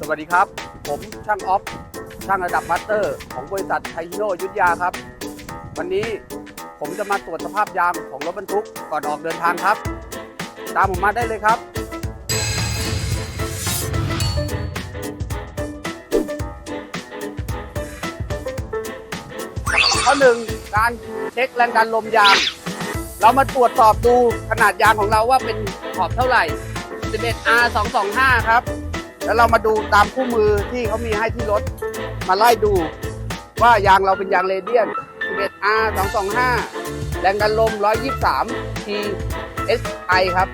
สวัสดีครับ ผมช่างออฟช่างระดับมาสเตอร์ ของบริษัทไทโนยุทธยาครับ วันนี้ผมจะมาตรวจสภาพยางของรถบรรทุกก่อนออกเดินทางครับ ตามผมมาได้เลยครับข้อหนึ่งการเช็คแรงดันลมยาง เรามาตรวจสอบดูขนาดยางของเราว่าเป็นขอบเท่าไหร่ 11R 225 ครับ แล้วเรามาดูตามคู่มือที่เขามีให้ที่รถ มาไล่ดู ว่ายางเราเป็นยางเรเดียน 11R 225 แรงดันลม 123 TSI ครับ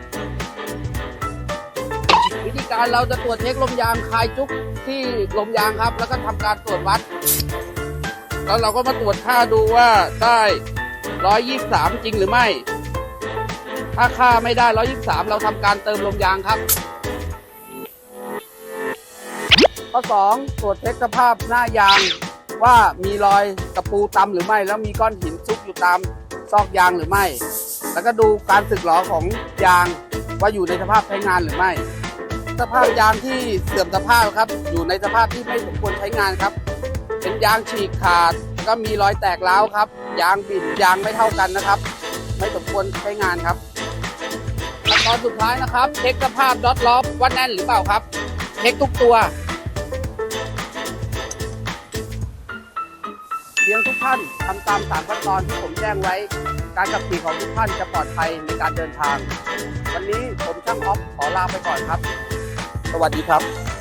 วิธีการเราจะตรวจเช็คลมยางคลายจุกที่ลมยางครับ แล้วก็ทำการตรวจวัด แล้วเราก็มาตรวจค่าดูว่าได้ 123 จริงหรือไม่ ถ้าค่าไม่ได้ 123 เราทำการเติมลมยางครับ ข้อ2ตรวจเช็คสภาพหน้ายาง ว่ามีรอยตะปูตำหรือไม่ แล้วมีก้อนหินซุกอยู่ตามซอกยางหรือไม่ แล้วก็ดูการสึกหรอของยางว่าอยู่ในสภาพใช้งานหรือไม่ สภาพยางที่เสื่อมสภาพครับ อยู่ในสภาพที่ไม่สมควรใช้งานครับ เป็นยางฉีกขาดแล้วก็มีรอยแตกร้าวครับ ยางบิดยางไม่เท่ากันนะครับ ไม่สมควรใช้งานครับขั้นตอนสุดท้ายนะครับ เช็คสภาพดอทล็อว่าแน่นหรือเปล่าครับ เช็คทุกตัว เพียงทุกท่านทำตามสามขั้นตอนที่ผมแจ้งไว้ การขับขี่ของทุกท่านจะปลอดภัยในการเดินทาง วันนี้ผมช่างออฟขอลาไปก่อนครับ สวัสดีครับ